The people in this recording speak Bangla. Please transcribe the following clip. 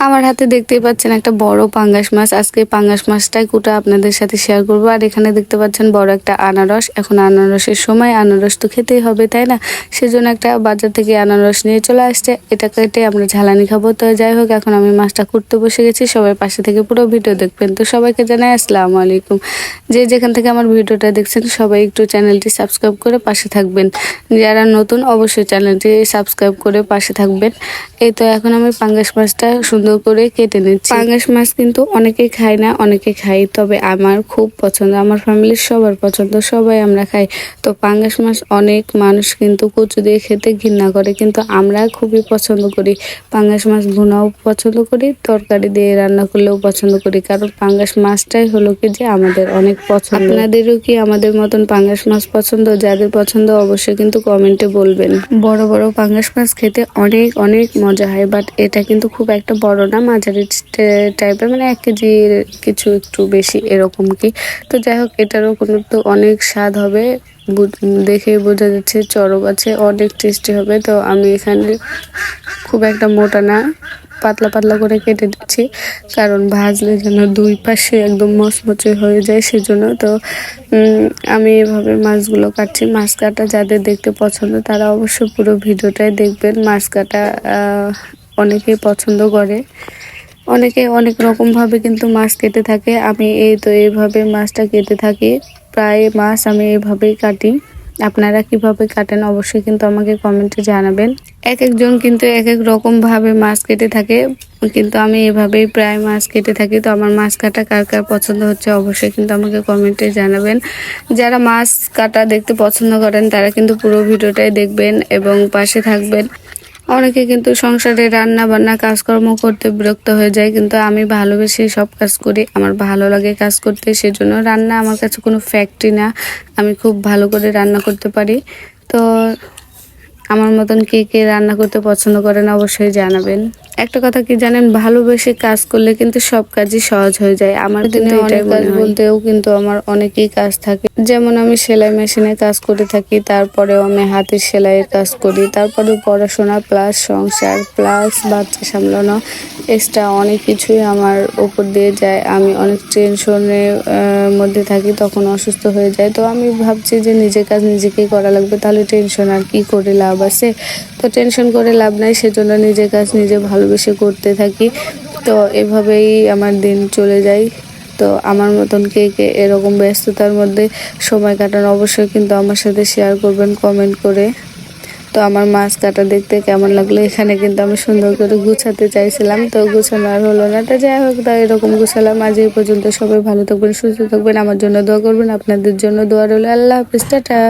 আমার হাতে দেখতেই পাচ্ছেন একটা বড় পাঙ্গাস মাছ। আজকে পাঙ্গাস মাছটাই কুটা আপনাদের সাথে শেয়ার করব। আর এখানে দেখতে পাচ্ছেন বড় একটা আনারস। এখন আনারসের সময় আনারস তো খেতেই হবে, তাই না? সেজন্য একটা বাজার থেকে আনারস নিয়ে চলে আসছে। এটা কেটে আমরা ঝালানি খাব। তো যাই হোক, এখন আমি মাছটা করতে বসে গেছি। সবাই পাশে থেকে পুরো ভিডিও দেখবেন। তো সবাইকে জানাই আসসালামু আলাইকুম। যে যেখান থেকে আমার ভিডিওটা দেখছেন, সবাই একটু চ্যানেলটি সাবস্ক্রাইব করে পাশে থাকবেন। যারা নতুন, অবশ্যই চ্যানেলটি সাবস্ক্রাইব করে পাশে থাকবেন। এই তো এখন আমি পাঙ্গাস মাছটা সুন্দর করে কেটে নিচ্ছি। পাঙ্গাস মাছ কিন্তু অনেকে খায় না অনেকে খাই তবে আমার খুব পছন্দ আমার ফ্যামিলির সবার পছন্দ সবাই আমরা খাই। তো পাঙ্গাস মাছ অনেক মানুষ কিন্তু কচু দিয়ে খেতে ঘৃণা করে কিন্তু আমরা খুবই পছন্দ করি। পাঙ্গাস মাছ ভুনাও পছন্দ করি তরকারি দিয়ে রান্না করলেও পছন্দ করি কারণ পাঙ্গাস মাছটাই হলো কি যে আমাদের অনেক পছন্দ। আপনাদেরও কি আমাদের মতন পাঙ্গাস মাছ পছন্দ? যাদের পছন্দ অবশ্যই কিন্তু কমেন্টে বলবেন। বড় বড় পাঙ্গাস মাছ খেতে অনেক অনেক মজা হয় বাট এটা কিন্তু খুব একটা বড় না মাঝারি টাইপের মানে এক কেজির কিছু একটু বেশি এরকম কি। তো যাই হোক, এটারও কোনো তো অনেক স্বাদ হবে। দেখে বোঝা যাচ্ছে চরক আছে, অনেক টেস্টি হবে। তো আমি এখানে খুব একটা মোটা না, পাতলা পাতলা করে কেটে দিচ্ছি। কারণ ভাজলে যেন দুই পাশে একদম মচমচে হয়ে যায় সেজন্য। তো আমি এভাবে মাছগুলো কাটছি। মাছ কাটা যাদের দেখতে পছন্দ তারা অবশ্য পুরো ভিডিওটাই দেখবেন। মাছ কাটা অনেকেই পছন্দ করে। অনেকে অনেক রকমভাবে কিন্তু মাছ কেটে থাকে। আমি এই তো এইভাবে মাছটা কেটে থাকি। প্রায় মাছ আমি এইভাবেই কাটি। আপনারা কীভাবে কাটেন অবশ্যই কিন্তু আমাকে কমেন্টে জানাবেন। এক একজন কিন্তু এক এক রকমভাবে মাছ কেটে থাকে। কিন্তু আমি এভাবেই প্রায় মাছ কেটে থাকি। তো আমার মাছ কাটা কার কার পছন্দ হচ্ছে অবশ্যই কিন্তু আমাকে কমেন্টে জানাবেন। যারা মাছ কাটা দেখতে পছন্দ করেন, তারা কিন্তু পুরো ভিডিওটাই দেখবেন এবং পাশে থাকবেন। অনেকে কিন্তু সংসারে রান্না বান্না কাজকর্ম করতে বিরক্ত হয়ে যায়, কিন্তু আমি ভালোবেসে সব কাজ করি, আমার ভালো লাগে কাজ করতে, সেজন্য রান্না আমার কাছে কোনো ফ্যাক্টরি না। আমি খুব ভালো করে রান্না করতে পারি। তো আমার মতন কে কে রান্না করতে পছন্দ করেন অবশ্যই জানাবেন। একটা কথা কি জানেন? ভালোবেসে কাজ করলে কিন্তু সব কাজই সহজ হয়ে যায়। আমার দিনে অনেক কাজ বলতেও কিন্তু আমার অনেকই কাজ থাকে। যেমন আমি সেলাই মেশিনে কাজ করে থাকি তারপরেও আমি হাতের সেলাইয়ের কাজ করি তারপরে পড়াশোনা প্লাস সংসার প্লাস বাচ্চা সামলানো এক্সট্রা অনেক কিছুই আমার ওপর দিয়ে যায়। আমি অনেক টেনশনের মধ্যে থাকি তখন অসুস্থ হয়ে যায়। তো আমি ভাবছি যে নিজের কাজ নিজেকেই করা লাগবে তাহলে টেনশন আর কি করে লাভ আছে? তো টেনশন করে লাভ নাই সেজন্য নিজের কাজ নিজে ভালোবেসে করতে থাকি। তো এভাবেই আমার দিন চলে যায়। তো আমার মতন কে কে এরকম ব্যস্ততার মধ্যে সময় কাটান অবশ্যই কিন্তু আমার সাথে শেয়ার করবেন কমেন্ট করে। তো আমার মাছ কাটা দেখতে কেমন লাগল? এখানে কিন্তু আমি সুন্দর করে গুছাতে চাইছিলাম। তো গুছানো আর হলো না। তো যাই হোক তাই এরকম গুছালাম। আজ এই পর্যন্ত সবাই ভালো থাকবেন, সুস্থ থাকবেন। আমার জন্য দোয়া করবেন, আপনাদের জন্য দোয়া রইল। আল্লাহ হাফিজ, টাটা।